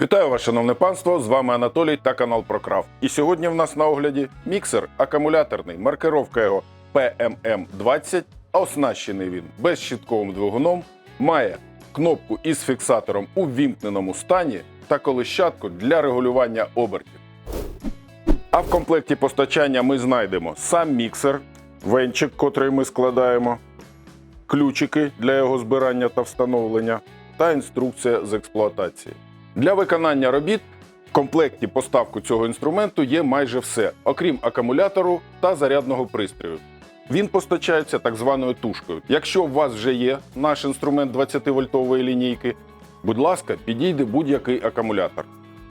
Вітаю вас, шановне панство! З вами Анатолій та канал Прокрафт. І сьогодні в нас на огляді міксер акумуляторний, маркировка його PMM20, а оснащений він безщітковим двигуном, має кнопку із фіксатором у вімкненому стані та колищатку для регулювання обертів. А в комплекті постачання ми знайдемо сам міксер, венчик, котрий ми складаємо, ключики для його збирання та встановлення, та інструкція з експлуатації. Для виконання робіт в комплекті поставку цього інструменту є майже все, окрім акумулятору та зарядного пристрою. Він постачається так званою тушкою. Якщо у вас вже є наш інструмент 20-вольтової лінійки, будь ласка, підійде будь-який акумулятор.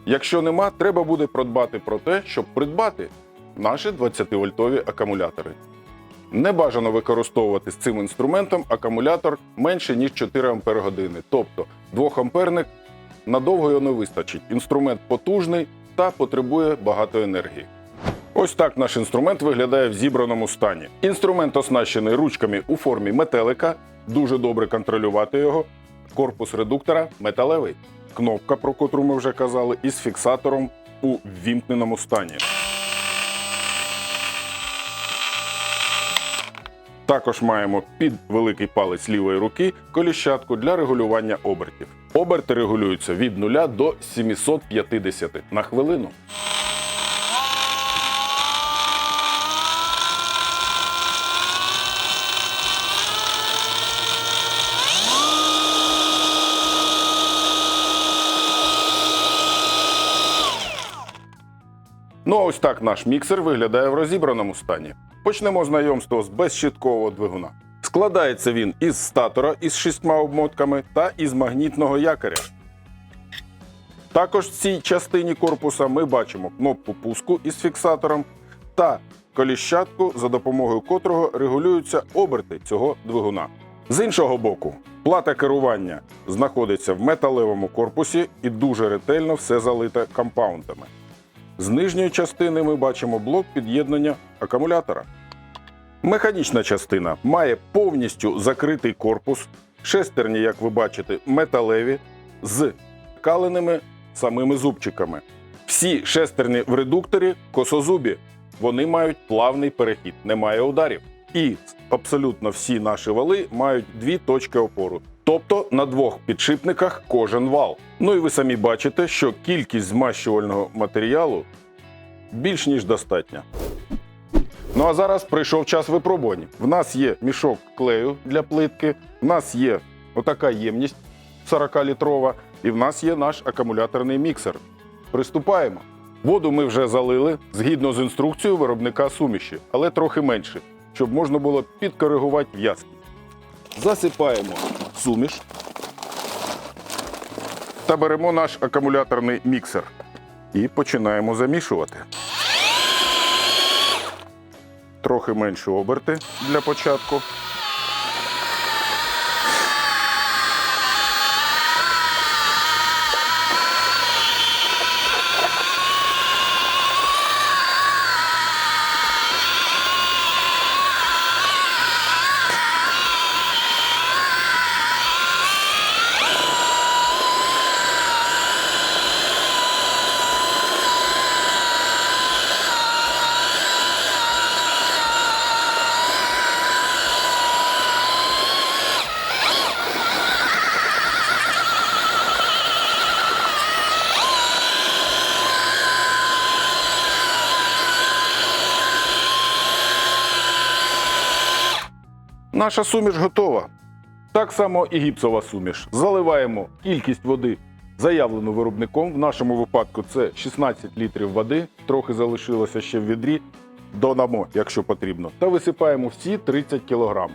Якщо нема, треба буде продбати про те, щоб придбати наші 20-вольтові акумулятори. Не бажано використовувати з цим інструментом акумулятор менше ніж 4 Ампер години, тобто 2 амперник надовго його не вистачить. Інструмент потужний та потребує багато енергії. Ось так наш інструмент виглядає в зібраному стані. Інструмент оснащений ручками у формі метелика, дуже добре контролювати його. Корпус редуктора металевий. Кнопка, про котру ми вже казали, із фіксатором у ввімкненому стані. Також маємо під великий палець лівої руки коліщатку для регулювання обертів. Оберти регулюються від 0 до 750 на хвилину. Ну а ось так наш міксер виглядає в розібраному стані. Почнемо знайомство з безщиткового двигуна. Складається він із статора із шістьма обмотками та із магнітного якоря. Також в цій частині корпуса ми бачимо кнопку пуску із фіксатором та коліщатку, за допомогою котрого регулюються оберти цього двигуна. З іншого боку, плата керування знаходиться в металевому корпусі і дуже ретельно все залите компаундами. З нижньої частини ми бачимо блок під'єднання акумулятора. Механічна частина має повністю закритий корпус, шестерні, як ви бачите, металеві з каленими самими зубчиками. Всі шестерні в редукторі косозубі. Вони мають плавний перехід, немає ударів. І абсолютно всі наші вали мають дві точки опору. Тобто на двох підшипниках кожен вал. Ну і ви самі бачите, що кількість змащувального матеріалу більш ніж достатня. Ну а зараз прийшов час випробувань. В нас є мішок клею для плитки, в нас є отака ємність 40-літрова, і в нас є наш акумуляторний міксер. Приступаємо. Воду ми вже залили згідно з інструкцією виробника суміші, але трохи менше, щоб можна було підкоригувати в'язкість. Засипаємо суміш та беремо наш акумуляторний міксер і починаємо замішувати. Трохи менше оберти для початку. Наша суміш готова. Так само і гіпсова суміш. Заливаємо кількість води, заявлену виробником. В нашому випадку це 16 літрів води, трохи залишилося ще в відрі. Додамо, якщо потрібно. Та висипаємо всі 30 кг.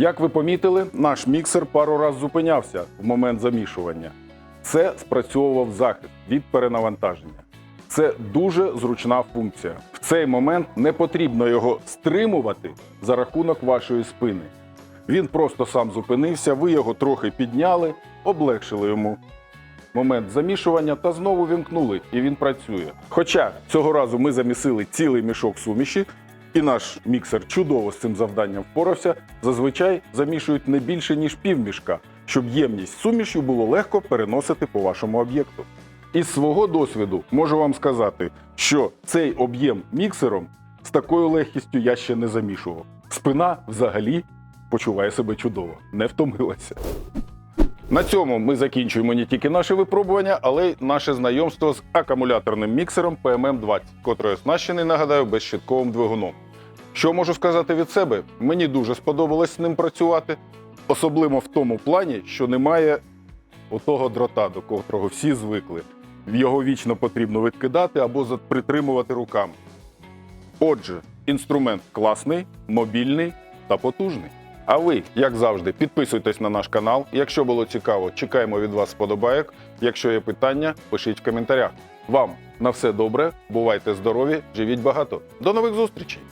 Як ви помітили, наш міксер пару раз зупинявся в момент замішування. Це спрацьовував захист від перенавантаження. Це дуже зручна функція. В цей момент не потрібно його стримувати за рахунок вашої спини. Він просто сам зупинився, ви його трохи підняли, облегшили йому момент замішування та знову вімкнули, і він працює. Хоча цього разу ми замісили цілий мішок суміші, і наш міксер чудово з цим завданням впорався. Зазвичай замішують не більше ніж півмішка, щоб ємність сумішю було легко переносити по вашому об'єкту. Із свого досвіду можу вам сказати, що цей об'єм міксером з такою легкістю я ще не замішував. Спина взагалі почуває себе чудово, не втомилася. На цьому ми закінчуємо не тільки наше випробування, але й наше знайомство з акумуляторним міксером PMM20, котрий оснащений, нагадаю, безщитковим двигуном. Що можу сказати від себе? Мені дуже сподобалось з ним працювати, особливо в тому плані, що немає отого дрота, до котрого всі звикли. Його вічно потрібно відкидати або притримувати руками. Отже, інструмент класний, мобільний та потужний. А ви, як завжди, підписуйтесь на наш канал. Якщо було цікаво, чекаємо від вас сподобайок. Якщо є питання, пишіть в коментарях. Вам на все добре, бувайте здорові, живіть багато. До нових зустрічей!